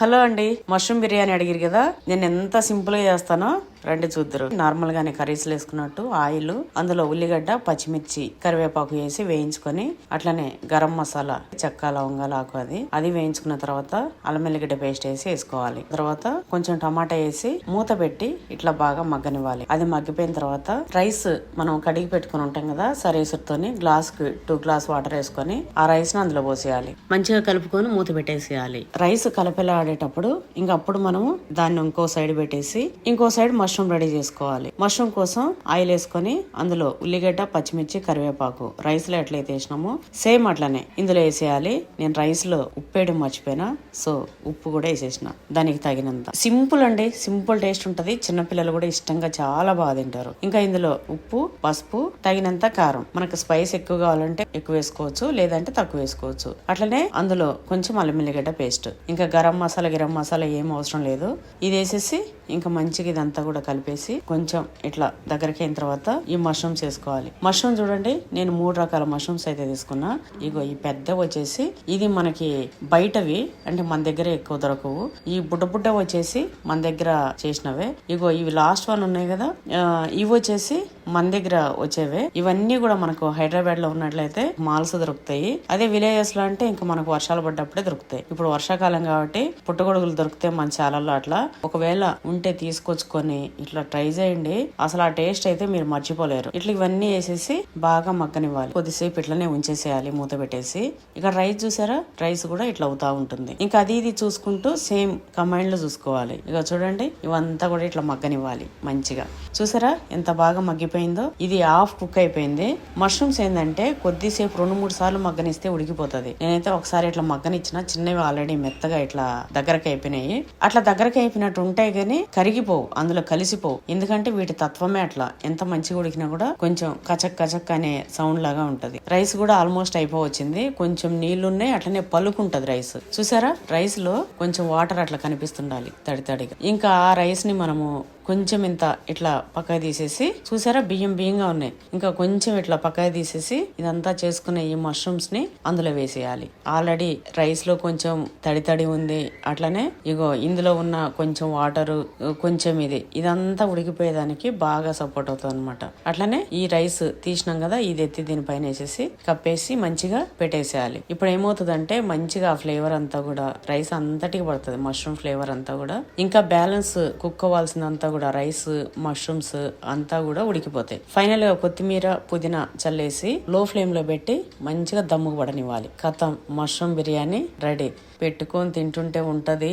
Hello అండి mushroom biryani అడిగిరు కదా నేను ఎంత సింపుల్గా చేస్తానో రండి చూద్దరు. నార్మల్ గానే కర్రీస్ వేసుకున్నట్టు ఆయిల్ అందులో ఉల్లిగడ్డ పచ్చిమిర్చి కరివేపాకు వేసి వేయించుకొని అట్లనే గరం మసాలా చెక్క లవంగాలు ఆకు అది అది వేయించుకున్న తర్వాత అల్లం వెల్లిగడ్డ పేస్ట్ వేసి వేసుకోవాలి. తర్వాత కొంచెం టమాటా వేసి మూత పెట్టి ఇట్లా బాగా మగ్గనివ్వాలి. అది మగ్గిపోయిన తర్వాత రైస్ మనం కడిగి పెట్టుకుని ఉంటాం కదా సరేసుతోని గ్లాస్కి టూ గ్లాస్ వాటర్ వేసుకొని ఆ రైస్ను అందులో పోసేయాలి. మంచిగా కలుపుకొని మూత పెట్టేసేయాలి. రైస్ కలపెలా ఆడేటప్పుడు ఇంకప్పుడు మనము దాన్ని ఇంకో సైడ్ పెట్టేసి ఇంకో సైడ్ మష్రూమ్ రెడీ చేసుకోవాలి. మష్రూమ్ కోసం ఆయిల్ వేసుకొని అందులో ఉల్లిగడ్డ పచ్చిమిర్చి కరివేపాకు రైస్లో ఎట్లయితే వేసినామో సేమ్ అట్లనే ఇందులో వేసేయాలి. నేను రైస్లో ఉప్పు వేయడం మర్చిపోయినా సో ఉప్పు కూడా వేసేసిన. దానికి తగినంత. సింపుల్ అండి. సింపుల్ టేస్ట్ ఉంటది. చిన్నపిల్లలు కూడా ఇష్టంగా చాలా బాగా తింటారు. ఇంకా ఇందులో ఉప్పు పసుపు తగినంత కారం. మనకు స్పైస్ ఎక్కువ కావాలంటే ఎక్కువ వేసుకోవచ్చు లేదంటే తక్కువ వేసుకోవచ్చు. అట్లనే అందులో కొంచెం అల్లం ఎల్లిగడ్డ పేస్ట్. ఇంకా గరం మసాలా గిరం మసాలా ఏం అవసరం లేదు. ఇది వేసేసి ఇంకా మంచిగా ఇదంతా కూడా కలిపేసి కొంచెం ఇట్లా దగ్గరికి అయిన తర్వాత ఈ మష్రూమ్స్ వేసుకోవాలి మష్రూమ్ చూడండి నేను మూడు రకాల మష్రూమ్స్ అయితే తీసుకున్నా. ఇగో ఈ పెద్ద వచ్చేసి ఇది మనకి బయటవి అంటే మన దగ్గర ఎక్కువ దొరకవు. ఈ బుడ్డ బుడ్డ వచ్చేసి మన దగ్గర చేసినవే. ఇగో ఇవి లాస్ట్ వన్ ఉన్నాయి కదా ఇవి వచ్చేసి మన దగ్గర వచ్చేవే. ఇవన్నీ కూడా మనకు హైదరాబాద్లో ఉన్నట్లయితే మాల్స్ దొరుకుతాయి. అదే విలేజెస్లో అంటే ఇంకా మనకు వర్షాలు పడ్డప్పుడే దొరుకుతాయి. ఇప్పుడు వర్షాకాలం కాబట్టి పుట్టగొడుగులు దొరికితే మన చాలల్లో అట్లా. ఒకవేళ ఉంటే తీసుకొచ్చుకొని ఇట్లా ట్రై చేయండి. అసలు ఆ టేస్ట్ అయితే మీరు మర్చిపోలేరు. ఇట్లా ఇవన్నీ వేసేసి బాగా మగ్గనివ్వాలి. కొద్దిసేపు ఇట్లనే ఉంచేసేయాలి మూత పెట్టేసి. ఇక రైస్ చూసారా? రైస్ కూడా ఇట్లా అవుతా ఉంటుంది. ఇంకా అది ఇది చూసుకుంటూ సేమ్ కమాండ్లో చూసుకోవాలి. ఇక చూడండి ఇవంతా కూడా ఇట్లా మగ్గనివ్వాలి మంచిగా. చూసారా? ఎంత బాగా అయిపోయిందో ఇది హాఫ్ కుక్ అయిపోయింది. మష్రూమ్స్ ఏంటంటే కొద్దిసేపు రెండు మూడు సార్లు మగ్గనిస్తే ఉడికిపోతుంది. నేనైతే ఒకసారి ఇట్లా మగ్గనిచ్చిన చిన్నవి ఆల్రెడీ మెత్తగా ఇట్లా దగ్గరకు అయిపోయినాయి. అట్లా దగ్గరకు అయిపోయినట్టు ఉంటాయి కానీ కరిగిపోవు అందులో కలిసిపోవు. ఎందుకంటే వీటి తత్వమే అట్లా. ఎంత మంచిగా ఉడికినా కూడా కొంచెం కచక్ కచక్ అనే సౌండ్ లాగా ఉంటది. రైస్ కూడా ఆల్మోస్ట్ అయిపోవచ్చింది. కొంచెం నీళ్ళున్నాయి అట్లనే పలుకుంటది రైస్ చూసారా? రైస్లో కొంచెం వాటర్ అట్లా కనిపిస్తుండాలి తడి తడిగా. ఇంకా ఆ రైస్ని మనము కొంచెం ఇంత ఇట్లా పక్కకు తీసేసి చూసారా? బియ్యం బియ్యంగా ఉన్నాయి. ఇంకా కొంచెం ఇట్లా పక్కకి తీసేసి ఇదంతా చేసుకునే ఈ మష్రూమ్స్ని అందులో వేసేయాలి. ఆల్రెడీ రైస్లో కొంచెం తడి తడి ఉంది. అట్లనే ఇగో ఇందులో ఉన్న కొంచెం వాటర్ కొంచెం ఇది ఇదంతా ఉడికిపోయేదానికి బాగా సపోర్ట్ అవుతుంది అనమాట అట్లనే ఈ రైస్ తీసినాం కదా ఇది ఎత్తి దీనిపైన వేసేసి కప్పేసి మంచిగా పెట్టేసేయాలి. ఇప్పుడు ఏమవుతుందంటే మంచిగా ఆ ఫ్లేవర్ అంతా కూడా రైస్ అంతటికి పడుతుంది మష్రూమ్ ఫ్లేవర్ అంతా కూడా. ఇంకా బ్యాలెన్స్ కుక్ అవ్వాల్సిందంతా కూడా రైస్ మష్రూమ్స్ అంతా కూడా ఉడికిపోతాయి ఫైనల్గా కొత్తిమీర పుదీనా చల్లేసి లో ఫ్లేమ్లో పెట్టి మంచిగా దమ్ముకు పడనివ్వాలి. కథం మష్రూమ్ బిర్యానీ రెడీ పెట్టుకొని తింటుంటే ఉంటది.